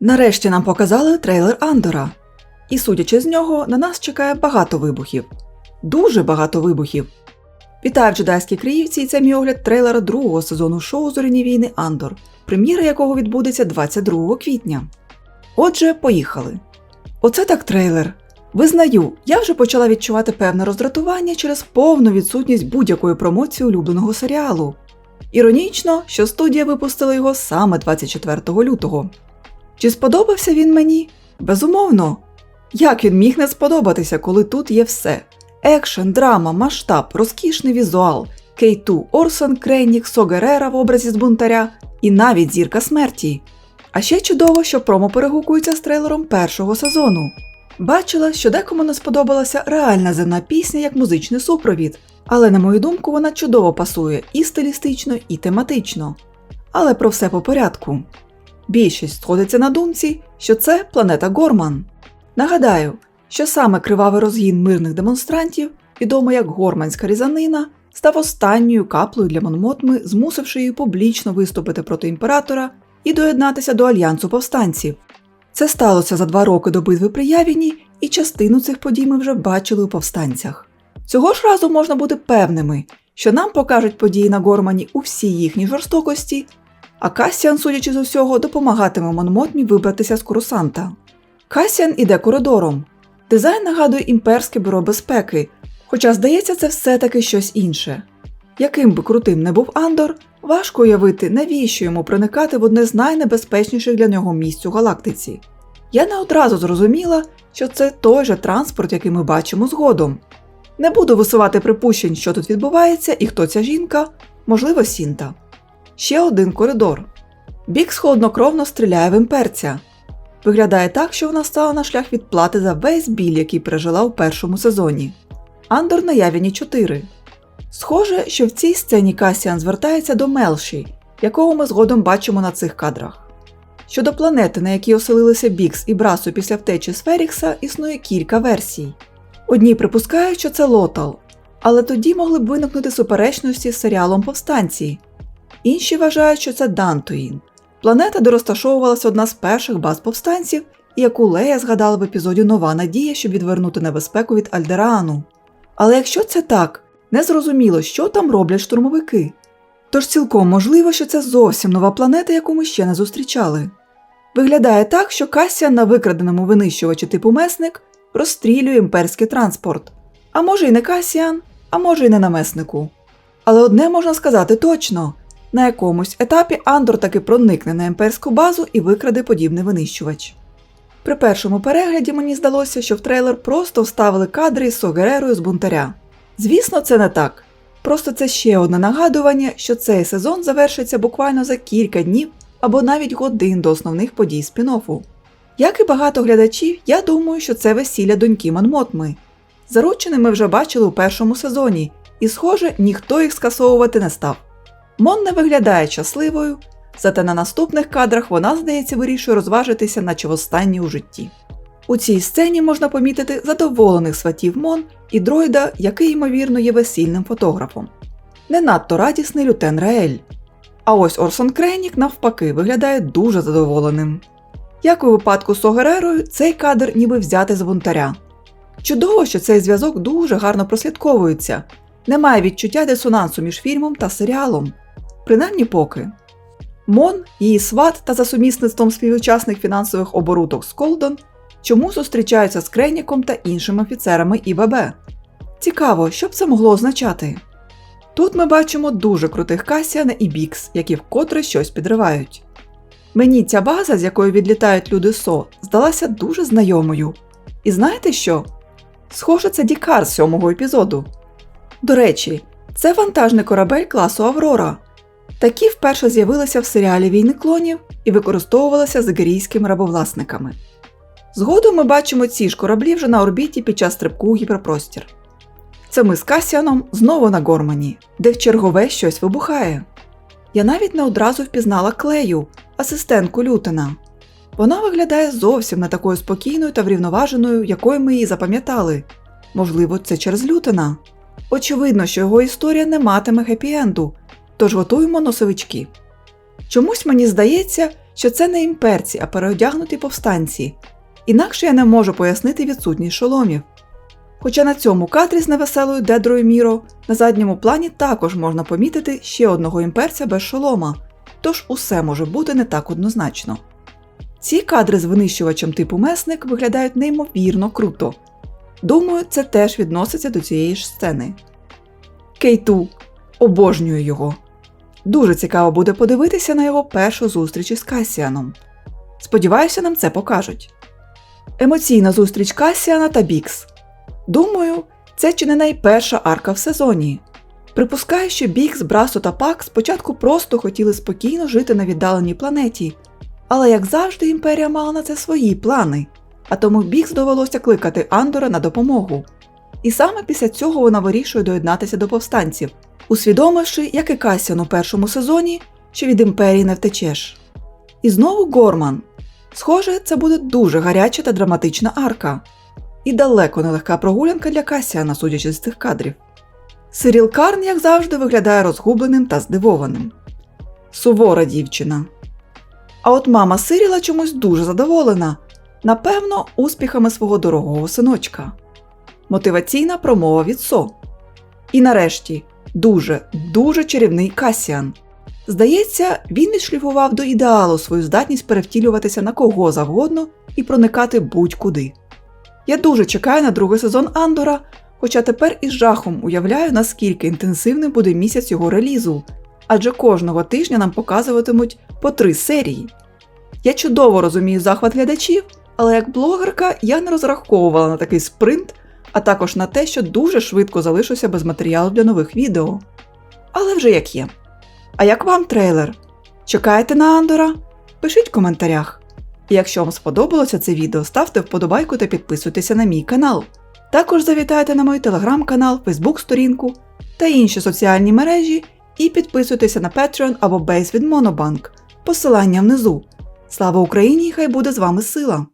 Нарешті нам показали трейлер Андора. І судячи з нього, на нас чекає багато вибухів. Дуже багато вибухів. Вітаю в джедайській Криївці, і це мій огляд трейлера другого сезону шоу Зоряні війни Андор, прем'єра якого відбудеться 22 квітня. Отже, поїхали. Оце так трейлер. Визнаю, я вже почала відчувати певне роздратування через повну відсутність будь-якої промоції улюбленого серіалу. Іронічно, що студія випустила його саме 24 лютого. Чи сподобався він мені? Безумовно. Як він міг не сподобатися, коли тут є все: екшен, драма, масштаб, розкішний візуал, Кейту, Орсон Креннік, Согерера в образі з бунтаря і навіть зірка смерті. А ще чудово, що промо перегукується з трейлером першого сезону. Бачила, що декому не сподобалася реальна земна пісня як музичний супровід, але, на мою думку, вона чудово пасує і стилістично, і тематично. Але про все по порядку. Більшість сходиться на думці, що це планета Горман. Нагадаю, що саме кривавий розгін мирних демонстрантів, відомо як горманська різанина, став останньою каплею для Монмотми, змусивши її публічно виступити проти імператора і доєднатися до альянсу повстанців. Це сталося за два роки до битви при Явіні, і частину цих подій ми вже бачили у повстанцях. Цього ж разу можна бути певними, що нам покажуть події на Гормані у всій їхній жорстокості, а Касіан, судячи з усього, допомагатиме Монмотмі вибратися з курсанта. Касіан іде коридором. Дизайн нагадує імперське бюро безпеки, хоча, здається, це все-таки щось інше. Яким би крутим не був Андор, важко уявити, навіщо йому проникати в одне з найнебезпечніших для нього місць у галактиці. Я не одразу зрозуміла, що це той же транспорт, який ми бачимо згодом. Не буду висувати припущень, що тут відбувається і хто ця жінка, можливо, Сінта. Ще один коридор. Бікс холоднокровно стріляє в імперця. Виглядає так, що вона стала на шлях відплати за весь біль, який пережила у першому сезоні. Андор на Явіні 4. Схоже, що в цій сцені Касіан звертається до Мелші, якого ми згодом бачимо на цих кадрах. Щодо планети, на якій оселилися Бікс і Брасу після втечі з Ферікса, існує кілька версій. Одні припускають, що це Лотал, але тоді могли б виникнути суперечності з серіалом Повстанці. Інші вважають, що це Дантуїн, планета, де розташовувалася одна з перших баз повстанців, і яку Лея згадала в епізоді Нова надія, щоб відвернути небезпеку від Альдераану. Але якщо це так, незрозуміло, що там роблять штурмовики. Тож цілком можливо, що це зовсім нова планета, яку ми ще не зустрічали. Виглядає так, що Касіан на викраденому винищувачі типу месник розстрілює імперський транспорт. А може й не Касіан, а може й не намеснику. Але одне можна сказати точно: на якомусь етапі Андор таки проникне на імперську базу і викраде подібний винищувач. При першому перегляді мені здалося, що в трейлер просто вставили кадри з Согерерою з бунтаря. Звісно, це не так. Просто це ще одне нагадування, що цей сезон завершиться буквально за кілька днів або навіть годин до основних подій спін-оффу. Як і багато глядачів, я думаю, що це весілля доньки Манмотми. Заручені ми вже бачили у першому сезоні, і, схоже, ніхто їх скасовувати не став. Мон не виглядає щасливою, зате на наступних кадрах вона, здається, вирішує розважитися, наче востаннє у житті. У цій сцені можна помітити задоволених сватів Мон і дроїда, який, ймовірно, є весільним фотографом. Не надто радісний лютен Раель. А ось Орсон Крейнік, навпаки, виглядає дуже задоволеним. Як у випадку з Огерерою, цей кадр ніби взяти з бунтаря. Чудово, що цей зв'язок дуже гарно прослідковується, немає відчуття дисонансу між фільмом та серіалом, принаймні поки. Мон, її сват та за сумісництвом співучасник фінансових оборудок Сколдон чому зустрічаються з Креніком та іншими офіцерами ІББ. Цікаво, що б це могло означати. Тут ми бачимо дуже крутих Касіана і Бікс, які вкотре щось підривають. Мені ця база, з якої відлітають люди СО, здалася дуже знайомою. І знаєте що? Схоже, це Дікар з сьомого епізоду. До речі, це вантажний корабель класу Аврора. Такі вперше з'явилися в серіалі Війни клонів і використовувалися зигерійськими рабовласниками. Згодом ми бачимо ці ж кораблі вже на орбіті під час стрибку у гіперпростір. Це ми з Касіаном знову на Гормані, де в чергове щось вибухає. Я навіть не одразу впізнала Клею, асистентку Лютена. Вона виглядає зовсім не такою спокійною та врівноваженою, якою ми її запам'ятали. Можливо, це через Лютена. Очевидно, що його історія не матиме хеппі-енду, тож готуємо носовички. Чомусь мені здається, що це не імперці, а переодягнуті повстанці. Інакше я не можу пояснити відсутність шоломів. Хоча на цьому кадрі з невеселою Дедрою Міро на задньому плані також можна помітити ще одного імперця без шолома, тож усе може бути не так однозначно. Ці кадри з винищувачем типу месник виглядають неймовірно круто. Думаю, це теж відноситься до цієї ж сцени. Кейту обожнюю його. Дуже цікаво буде подивитися на його першу зустріч із Касіаном. Сподіваюся, нам це покажуть. Емоційна зустріч Касіана та Бікс. Думаю, це чи не найперша арка в сезоні. Припускаю, що Бікс, Брасо та Пак спочатку просто хотіли спокійно жити на віддаленій планеті, але як завжди імперія мала на це свої плани, а тому Бікс довелося кликати Андора на допомогу. І саме після цього вона вирішує доєднатися до повстанців, усвідомивши, як і Касіан у першому сезоні, що від імперії не втечеш. І знову Горман. Схоже, це буде дуже гаряча та драматична арка. І далеко не легка прогулянка для Касіана, судячи з цих кадрів. Сиріл Карн, як завжди, виглядає розгубленим та здивованим. Сувора дівчина. А от мама Сиріла чомусь дуже задоволена, напевно, успіхами свого дорогого синочка. Мотиваційна промова від Со. І нарешті дуже, дуже чарівний Касіан. Здається, він відшліфував до ідеалу свою здатність перевтілюватися на кого завгодно і проникати будь-куди. Я дуже чекаю на другий сезон Андора, хоча тепер із жахом уявляю, наскільки інтенсивним буде місяць його релізу, адже кожного тижня нам показуватимуть по три серії. Я чудово розумію захват глядачів, але як блогерка я не розраховувала на такий спринт, а також на те, що дуже швидко залишуся без матеріалу для нових відео. Але вже як є. А як вам трейлер? Чекаєте на Андора? Пишіть в коментарях. І якщо вам сподобалося це відео, ставте вподобайку та підписуйтеся на мій канал. Також завітайте на мій телеграм-канал, Фейсбук-сторінку та інші соціальні мережі і підписуйтеся на Patreon або Base від Monobank. Посилання внизу. Слава Україні! Хай буде з вами сила!